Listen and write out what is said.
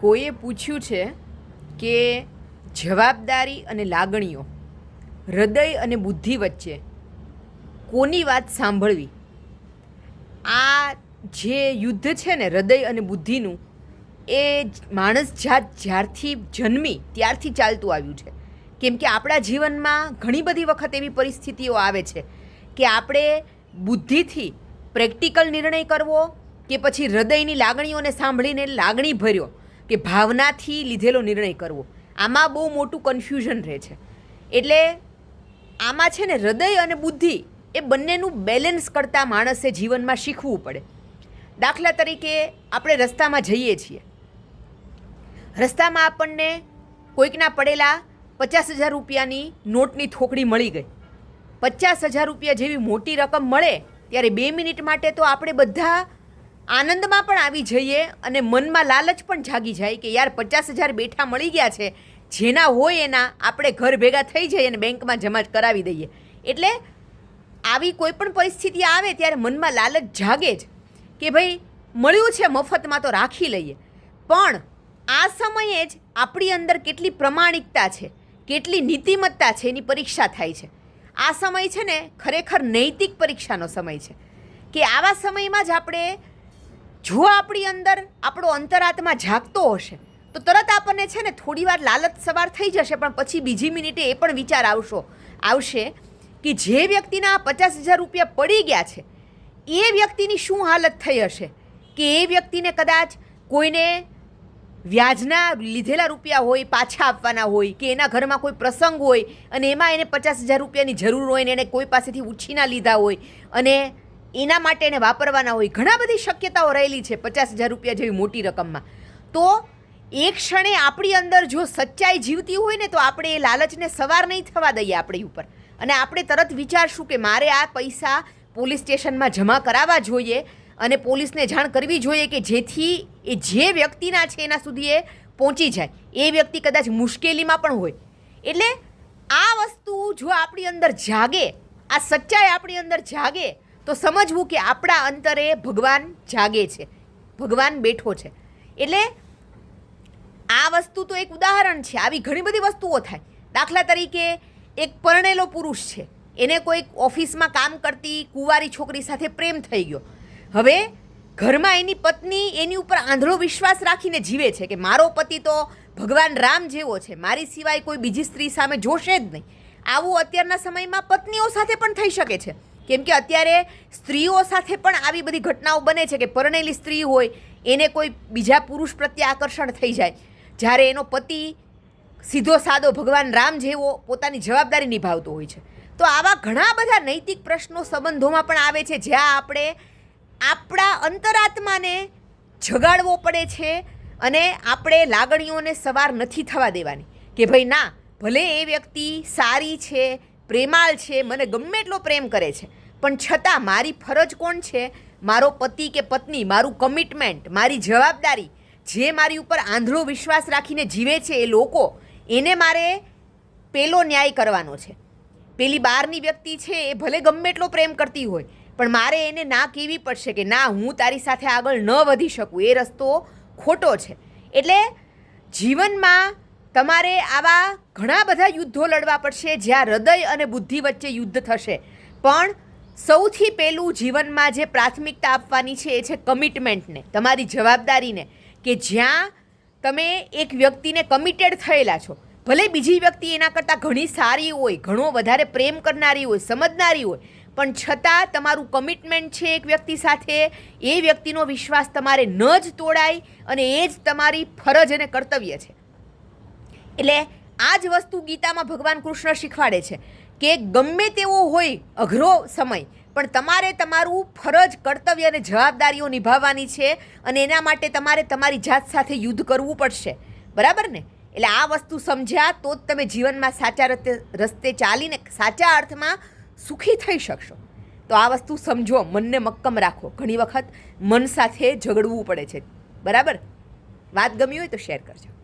કોઈએ પૂછ્યું છે કે જવાબદારી અને લાગણીઓ, હૃદય અને બુદ્ધિ વચ્ચે કોની વાત સાંભળવી? આ જે યુદ્ધ છે ને, હૃદય અને બુદ્ધિનું, એ માણસ જાત જ્યારથી જન્મી ત્યારથી ચાલતું આવ્યું છે. કેમ કે આપણા જીવનમાં ઘણી બધી વખત એવી પરિસ્થિતિઓ આવે છે કે આપણે બુદ્ધિથી પ્રેક્ટિકલ નિર્ણય કરવો કે પછી હૃદયની લાગણીઓને સાંભળીને લાગણી ભર્યો. કે ભાવનાથી લીધેલો નિર્ણય કરવો. આમાં બહુ મોટું કન્ફ્યુઝન રહે છે. એટલે આમાં છે ને હૃદય અને બુદ્ધિ એ બંનેનું બેલેન્સ કરતાં માણસે જીવનમાં શીખવું પડે. દાખલા તરીકે આપણે રસ્તામાં જઈએ છીએ. રસ્તામાં આપણને કોઈકના પડેલા પચાસ હજાર રૂપિયાની નોટની થોકડી મળી ગઈ. પચાસ હજાર રૂપિયા જેવી મોટી રકમ મળે, ત્યારે બે મિનિટ માટે તો આપણે બધા આનંદમાં પણ આવી જઈએ અને મનમાં લાલચ પણ જાગી જાય કે યાર પચાસ હજાર બેઠા મળી ગયા છે. જેના હોય એના આપણે ઘર ભેગા થઈ જઈએ અને બેંકમાં જમા કરાવી દઈએ. એટલે આવી કોઈ પણ પરિસ્થિતિ આવે ત્યારે મનમાં લાલચ જાગે જ કે ભાઈ મળ્યું છે મફતમાં તો રાખી લઈએ. પણ આ સમયે જ આપણી અંદર કેટલી પ્રમાણિકતા છે, કેટલી નીતિમત્તા છે એની પરીક્ષા થાય છે. આ સમય છે ને ખરેખર નૈતિક પરીક્ષાનો સમય છે. કે આવા સમયમાં જ આપણે જો આપણી અંદર આપણો અંતરાત્મા જાગતો હશે, તો તરત આપણને છે ને થોડી વાર લાલચ સવાર થઈ જશે, પણ પછી બીજી મિનિટે એ પણ વિચાર આવશો, આવશે કે જે વ્યક્તિના પચાસ હજાર રૂપિયા પડી ગયા છે, એ વ્યક્તિની શું હાલત થઈ હશે? કે એ વ્યક્તિને કદાચ કોઈને વ્યાજના લીધેલા રૂપિયા હોય, પાછા આપવાના હોય, કે એના ઘરમાં કોઈ પ્રસંગ હોય, અને એમાં એને પચાસ હજાર રૂપિયાની જરૂર હોય ને એને કોઈ પાસેથી ઉછીના લીધા હોય, અને એના માટે એને વાપરવાના હોય, ઘણા બધી શક્યતાઓ રહેલી છે પચાસ હજાર રૂપિયા જેવી મોટી રકમમાં. તો એ ક્ષણે આપણી અંદર જો સચ્ચાઈ જીવતી હોય ને, તો આપણે એ લાલચને સવાર નહીં થવા દઈએ આપણી ઉપર. અને આપણે તરત વિચારશું કે મારે આ પૈસા પોલીસ સ્ટેશનમાં જમા કરાવવા જોઈએ અને પોલીસને જાણ કરવી જોઈએ કે જેથી એ જે વ્યક્તિના છે એના સુધી એ પહોંચી જાય. એ વ્યક્તિ કદાચ મુશ્કેલીમાં પણ હોય. એટલે આ વસ્તુ જો આપણી અંદર જાગે, આ સચ્ચાઈ આપણી અંદર જાગે તો સમજવું કે આપણા અંતરે ભગવાન જાગે છે. ભગવાન બેઠો છે. એટલે આ વસ્તુ તો એક ઉદાહરણ છે. આવી ઘણી બધી વસ્તુઓ થાય. દાખલા તરીકે એક પરણેલો પુરુષ છે. એને કોઈક ઓફિસમાં કામ કરતી કુંવારી છોકરી સાથે પ્રેમ થઈ ગયો. હવે ઘરમાં એની પત્ની એની ઉપર આંધળો વિશ્વાસ રાખીને જીવે છે કે મારો પતિ તો ભગવાન રામ જેવો છે. મારી સિવાય કોઈ બીજી સ્ત્રી સામે જોશે જ નહીં. આવું અત્યારના સમયમાં પત્નીઓ સાથે પણ થઈ શકે છે. કેમ કે અત્યારે સ્ત્રીઓ સાથે પણ આવી બધી ઘટનાઓ બને છે કે પરણેલી સ્ત્રી હોય, એને કોઈ બીજા પુરુષ પ્રત્યે આકર્ષણ થઈ જાય. જ્યારે એનો પતિ સીધો સાદો ભગવાન રામ જેવો પોતાની જવાબદારી નિભાવતો હોય છે. તો આવા ઘણા બધા નૈતિક પ્રશ્નો સંબંધોમાં પણ આવે છે, જ્યાં આપણે આપણા અંતરાત્માને જગાડવો પડે છે અને આપણે લાગણીઓને સવાર નથી થવા દેવાની કે ભાઈ ના, ભલે એ વ્યક્તિ સારી છે, પ્રેમાળ છે, મને ગમે એટલો પ્રેમ કરે છે પણ છતાં મારી ફરજ કોણ છે? મારો પતિ કે પત્ની, મારું કમિટમેન્ટ મારી જવાબદારી, જે મારી ઉપર આંધળો વિશ્વાસ રાખીને જીવે છે એ લોકો, એને મારે પેલો ન્યાય કરવાનો છે. પેલી બહારની વ્યક્તિ છે એ ભલે ગમે એટલો પ્રેમ કરતી હોય, પણ મારે એને ના કહેવી પડશે કે ના, હું તારી સાથે આગળ ન વધી શકું, એ રસ્તો ખોટો છે. એટલે જીવનમાં તમારે આવા ઘણા બધા યુદ્ધો લડવા પડશે જ્યાં હૃદય અને બુદ્ધિ વચ્ચે યુદ્ધ થશે. પણ સૌથી પહેલું જીવનમાં જે પ્રાથમિકતા આપવાની છે એ છે કમિટમેન્ટને તમારી જવાબદારીને કે જ્યાં તમે એક વ્યક્તિને કમિટેડ થયેલા છો. ભલે બીજી વ્યક્તિ એના કરતાં ઘણી સારી હોય, ઘણો વધારે પ્રેમ કરનારી હોય, સમજનારી હોય, પણ છતાં તમારું કમિટમેન્ટ છે એક વ્યક્તિ સાથે, એ વ્યક્તિનો વિશ્વાસ તમારે ન જ તોડાય અને એ જ તમારી ફરજ અને કર્તવ્ય છે. એટલે આ જ વસ્તુ ગીતામાં ભગવાન કૃષ્ણ શીખવાડે છે. કે ગમે તેવો હોય અઘરો સમય, પણ તમારે તમારું ફરજ, કર્તવ્ય અને જવાબદારીઓ નિભાવવાની છે અને એના માટે તમારે તમારી જાત સાથે યુદ્ધ કરવું પડશે. બરાબર ને? એટલે આ વસ્તુ સમજ્યા તો જ તમે જીવનમાં સાચા રસ્તે રસ્તે ચાલીને, સાચા અર્થમાં સુખી થઈ શકશો. તો આ વસ્તુ સમજો, મનને મક્કમ રાખો. ઘણી વખત મન સાથે ઝઘડવું પડે છે. બરાબર? વાત ગમી હોય તો શેર કરજો.